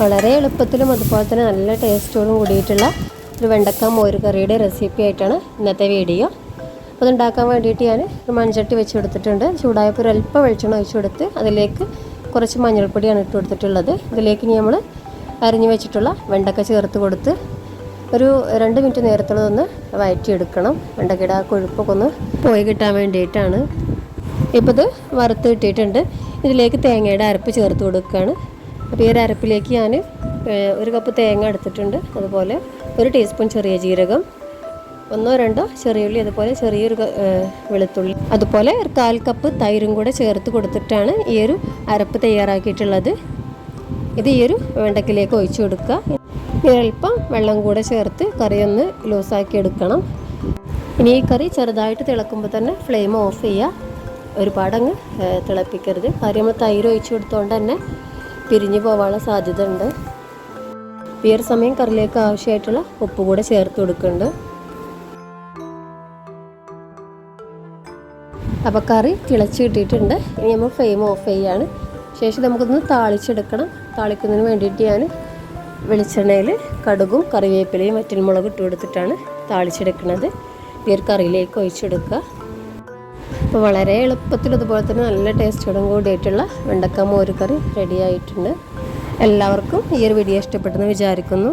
വളരെ എളുപ്പത്തിലും അതുപോലെ തന്നെ നല്ല ടേസ്റ്റോടും കൂടിയിട്ടുള്ള ഒരു വെണ്ടക്ക മോര് കറിയുടെ റെസിപ്പി ആയിട്ടാണ് ഇന്നത്തെ വീഡിയോ. അതുണ്ടാക്കാൻ വേണ്ടിയിട്ട് ഞാൻ ഒരു മൺചട്ടി വെച്ച് കൊടുത്തിട്ടുണ്ട്. ചൂടായപ്പോൾ ഒരു അല്പം വെളിച്ചെണ്ണ ഒഴിച്ച് കൊടുത്ത് അതിലേക്ക് കുറച്ച് മഞ്ഞൾപ്പൊടിയാണ് ഇട്ട് കൊടുത്തിട്ടുള്ളത്. ഇതിലേക്ക് ഇനി നമ്മൾ അരിഞ്ഞു വെച്ചിട്ടുള്ള വെണ്ടക്ക ചേർത്ത് കൊടുത്ത് ഒരു രണ്ട് മിനിറ്റ് നേരത്തുള്ളതൊന്ന് വഴറ്റിയെടുക്കണം വെണ്ടക്കയുടെ ആ കൊഴുപ്പൊക്കെ ഒന്ന് പോയി കിട്ടാൻ വേണ്ടിയിട്ടാണ്. ഇപ്പോൾ ഇത് വറുത്ത് കിട്ടിയിട്ടുണ്ട് ഇതിലേക്ക് തേങ്ങയുടെ അരപ്പ് ചേർത്ത് കൊടുക്കുകയാണ്. അപ്പോൾ ഈ ഒരു അരപ്പിലേക്ക് ഞാൻ ഒരു കപ്പ് തേങ്ങ എടുത്തിട്ടുണ്ട്. അതുപോലെ ഒരു ടീസ്പൂൺ ചെറിയ ജീരകം ഒന്നോ രണ്ടോ ചെറിയ ഉള്ളി അതുപോലെ ചെറിയൊരു വെളുത്തുള്ളി. അതുപോലെ ഒരു കാൽ കപ്പ് തൈരും കൂടെ ചേർത്ത് കൊടുത്തിട്ടാണ് ഈ ഒരു അരപ്പ് തയ്യാറാക്കിയിട്ടുള്ളത്. ഇത് ഈ ഒരു വെണ്ടക്കിലേക്ക് ഒഴിച്ചു കൊടുക്കുക. ഇനി അല്പം വെള്ളം കൂടെ ചേർത്ത് കറി ഒന്ന് ലൂസാക്കി എടുക്കണം. ഇനി ഈ കറി ചെറുതായിട്ട് തിളക്കുമ്പോൾ തന്നെ ഫ്ലെയിം ഓഫ് ചെയ്യുക. ഒരുപാടങ്ങ് തിളപ്പിക്കരുത്. കാര്യം നമ്മൾ തൈര് ഒഴിച്ചു കൊടുത്തോണ്ട് തന്നെ പിരിഞ്ഞു പോകാനുള്ള സാധ്യത ഉണ്ട് ഈ ഒരു സമയം കറിലേക്ക് ആവശ്യമായിട്ടുള്ള ഉപ്പ് കൂടെ ചേർത്ത് കൊടുക്കുന്നുണ്ട്. അപ്പോൾ കറി തിളച്ച് കിട്ടിയിട്ടുണ്ട്. ഇനി നമ്മൾ ഫ്ലെയിം ഓഫ് ചെയ്യാണ്. ശേഷം നമുക്കൊന്ന് താളിച്ചെടുക്കണം. താളിക്കുന്നതിന് വേണ്ടിയിട്ട് ഞാൻ വെളിച്ചെണ്ണയിൽ കടുകും കറിവേപ്പിലയും വറ്റൽമുളകും ഇട്ട് കൊടുത്തിട്ടാണ് താളിച്ചെടുക്കുന്നത്. ഒരു കറിയിലേക്ക് ഒഴിച്ചെടുക്കുക. അപ്പോൾ വളരെ എളുപ്പത്തിൽ അതുപോലെ തന്നെ നല്ല ടേസ്റ്റോടും കൂടിയിട്ടുള്ള വെണ്ടക്ക മോരുകറി റെഡി ആയിട്ടുണ്ട്. എല്ലാവർക്കും ഈ ഒരു വീഡിയോ ഇഷ്ടപ്പെട്ടെന്ന് വിചാരിക്കുന്നു.